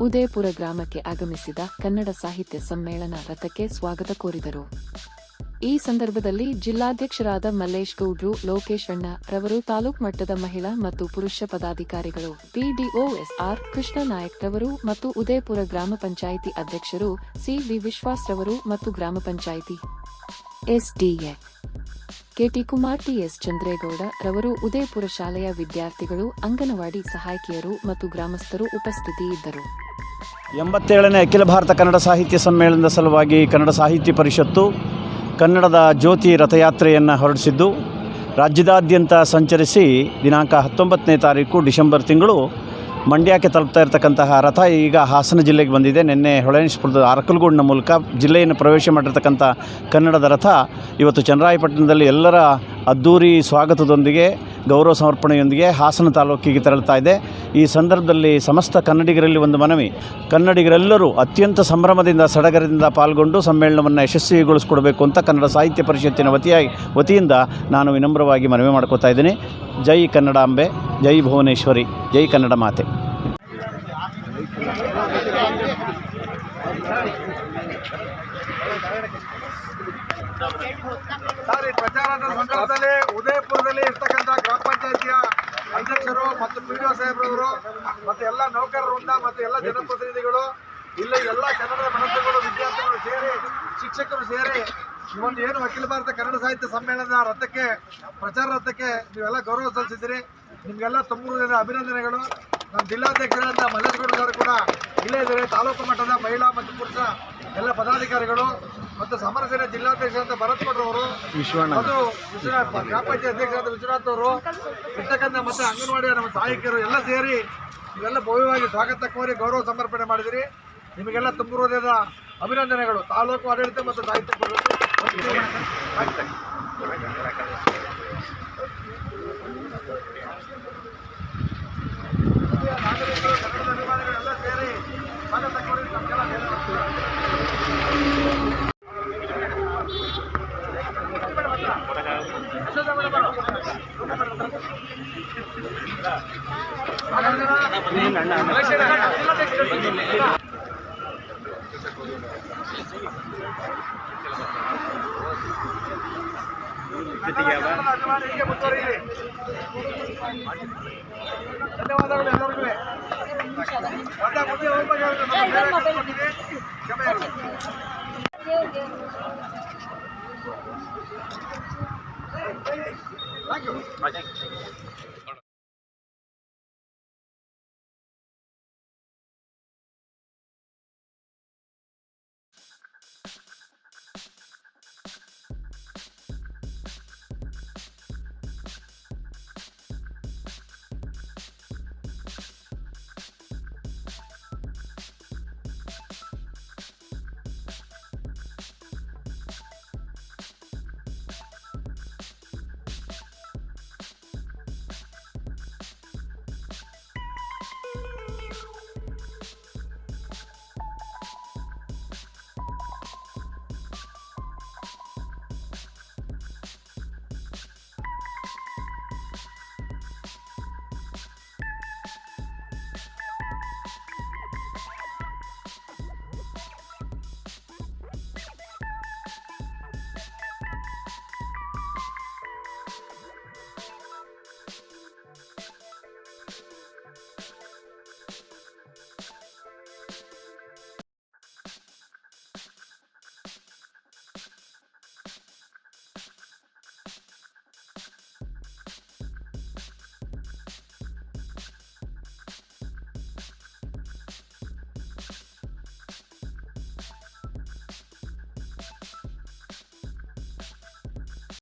ಉದಯಪುರ ಗ್ರಾಮಕ್ಕೆ ಆಗಮಿಸಿದ ಕನ್ನಡ ಸಾಹಿತ್ಯ ಸಮ್ಮೇಳನ ರಥಕ್ಕೆ ಸ್ವಾಗತ ಕೋರಿದರು. ಈ ಸಂದರ್ಭದಲ್ಲಿ ಜಿಲ್ಲಾಧ್ಯಕ್ಷರಾದ ಮಲ್ಲೇಶ್ ಗೌಡ್ರು, ಲೋಕೇಶ್ ಅಣ್ಣ ರವರು, ತಾಲೂಕ್ ಮಟ್ಟದ ಮಹಿಳಾ ಮತ್ತು ಪುರುಷ ಪದಾಧಿಕಾರಿಗಳು, ಪಿಡಿಒಎಸ್ಆರ್ ಕೃಷ್ಣ ನಾಯಕ್ ರವರು ಮತ್ತು ಉದಯಪುರ ಗ್ರಾಮ ಪಂಚಾಯಿತಿ ಅಧ್ಯಕ್ಷರು ಸಿವಿ ವಿಶ್ವಾಸ್ ರವರು ಮತ್ತು ಗ್ರಾಮ panchayat SDA. KT Kumar TS Chandregowda ರವರು ಉದಯಪುರ ಶಾಲೆಯ ವಿದ್ಯಾರ್ಥಿಗಳು, ಅಂಗನವಾಡಿ ಸಹಾಯಕಿಯರು ಮತ್ತು ಗ್ರಾಮಸ್ಥರು ಉಪಸ್ಥಿತಿಯಿದ್ದರು. ಎಂಬತ್ತೇಳನೇ ಅಖಿಲ ಭಾರತ ಕನ್ನಡ ಸಾಹಿತ್ಯ ಸಮ್ಮೇಳನದ ಸಲುವಾಗಿ ಕನ್ನಡ ಸಾಹಿತ್ಯ ಪರಿಷತ್ತು ಕನ್ನಡದ ಜ್ಯೋತಿ ರಥಯಾತ್ರೆಯನ್ನು ಹೊರಡಿಸಿದ್ದು, ರಾಜ್ಯದಾದ್ಯಂತ ಸಂಚರಿಸಿ ದಿನಾಂಕ ಹತ್ತೊಂಬತ್ತನೇ ತಾರೀಕು ಡಿಸೆಂಬರ್ ತಿಂಗಳು ಮಂಡ್ಯಕ್ಕೆ ತಲುಪ್ತಾ ಇರತಕ್ಕಂತಹ ರಥ ಈಗ ಹಾಸನ ಜಿಲ್ಲೆಗೆ ಬಂದಿದೆ. ನಿನ್ನೆ ಹೊಳೆನಶ್ಪುರದ ಅರಕಲಗೂಡಿನ ಮೂಲಕ ಜಿಲ್ಲೆಯನ್ನು ಪ್ರವೇಶ ಮಾಡಿರ್ತಕ್ಕಂಥ ಕನ್ನಡದ ರಥ ಇವತ್ತು ಚನ್ನರಾಯಪಟ್ಟಣದಲ್ಲಿ ಎಲ್ಲರ ಅದ್ದೂರಿ ಸ್ವಾಗತದೊಂದಿಗೆ ಗೌರವ ಸಮರ್ಪಣೆಯೊಂದಿಗೆ ಹಾಸನ ತಾಲೂಕಿಗೆ ತೆರಳುತ್ತಾ ಇದೆ. ಈ ಸಂದರ್ಭದಲ್ಲಿ ಸಮಸ್ತ ಕನ್ನಡಿಗರಲ್ಲಿ ಒಂದು ಮನವಿ. ಕನ್ನಡಿಗರೆಲ್ಲರೂ ಅತ್ಯಂತ ಸಂಭ್ರಮದಿಂದ, ಸಡಗರದಿಂದ ಪಾಲ್ಗೊಂಡು ಸಮ್ಮೇಳನವನ್ನು ಯಶಸ್ವಿಗೊಳಿಸಿಕೊಡಬೇಕು ಅಂತ ಕನ್ನಡ ಸಾಹಿತ್ಯ ಪರಿಷತ್ತಿನ ವತಿಯಾಗಿ, ವತಿಯಿಂದ ನಾನು ವಿನಮ್ರವಾಗಿ ಮನವಿ ಮಾಡ್ಕೋತಾ ಇದ್ದೀನಿ. ಜೈ ಕನ್ನಡಾಂಬೆ ಜೈ ಭುವನೇಶ್ವರಿ, ಜೈ ಕನ್ನಡ ಮಾತೆ. ಪ್ರಚಾರದ ಸಂದರ್ಭದಲ್ಲಿ ಉದಯಪುರದಲ್ಲಿ ಇರ್ತಕ್ಕಂಥ ಗ್ರಾಮ ಪಂಚಾಯತಿಯ ಅಧ್ಯಕ್ಷರು ಮತ್ತು ಪಿ ಸಾಹೇಬ್ರವರು, ಮತ್ತು ಎಲ್ಲ ನೌಕರರು ಉಂಟ, ಮತ್ತು ಎಲ್ಲ ಜನಪ್ರತಿನಿಧಿಗಳು, ಇಲ್ಲ ಎಲ್ಲ ಕನ್ನಡದ ಮನಸ್ಸುಗಳು, ವಿದ್ಯಾರ್ಥಿಗಳು ಸೇರಿ, ಶಿಕ್ಷಕರು ಸೇರಿ ಇವೊಂದು ಏನು ಅಖಿಲ ಭಾರತ ಕನ್ನಡ ಸಾಹಿತ್ಯ ಸಮ್ಮೇಳನದ ರಥಕ್ಕೆ, ಪ್ರಚಾರ ರಥಕ್ಕೆ ನೀವೆಲ್ಲ ಗೌರವ ಸಲ್ಲಿಸಿದ್ದೀರಿ. ನಿಮಗೆಲ್ಲ ತುಂಬ ಅಭಿನಂದನೆಗಳು. ನಮ್ಮ ಜಿಲ್ಲಾಧ್ಯಕ್ಷರಾದ ಸರ್ ಕೂಡ ಇಲ್ಲೇ ಇದ್ದಾರೆ. ತಾಲೂಕು ಮಟ್ಟದ ಮಹಿಳಾ ಮತ್ತು ಪುರುಷ ಎಲ್ಲ ಪದಾಧಿಕಾರಿಗಳು. ಮತ್ತು ಸಮರ ಸೇನೆ ಅಂತ ಭರತ್ ವಿಶ್ವಣ್ಣ ಅದು ವಿಶ್ವನಾಥ್ ಗ್ರಾಮ ಪಂಚಾಯತ್ ಅಧ್ಯಕ್ಷರಾದ ವಿಶ್ವನಾಥ್ ಅವರು ಇರ್ತಕ್ಕಂಥ ಮತ್ತೆ ಅಂಗನವಾಡಿಯ ನಮ್ಮ ಸಹಾಯಕರು ಎಲ್ಲ ಸೇರಿ ಇವೆಲ್ಲ ಭವ್ಯವಾಗಿ ಸ್ವಾಗತ ಕೋರಿ ಗೌರವ ಸಮರ್ಪಣೆ ಮಾಡಿದಿರಿ. ನಿಮಗೆಲ್ಲ ತುಂಬ ಹೃದಯದ ಅಭಿನಂದನೆಗಳು. ತಾಲೂಕು ಆಡಳಿತ ಮತ್ತು ಸಾಹಿತ್ಯ ಪರಿಷತ್ತು ಧನ್ಯವಾದಗಳು ಎಲ್ಲರಿಗೂ ಮತ್ತೆ ಮುಂದೆ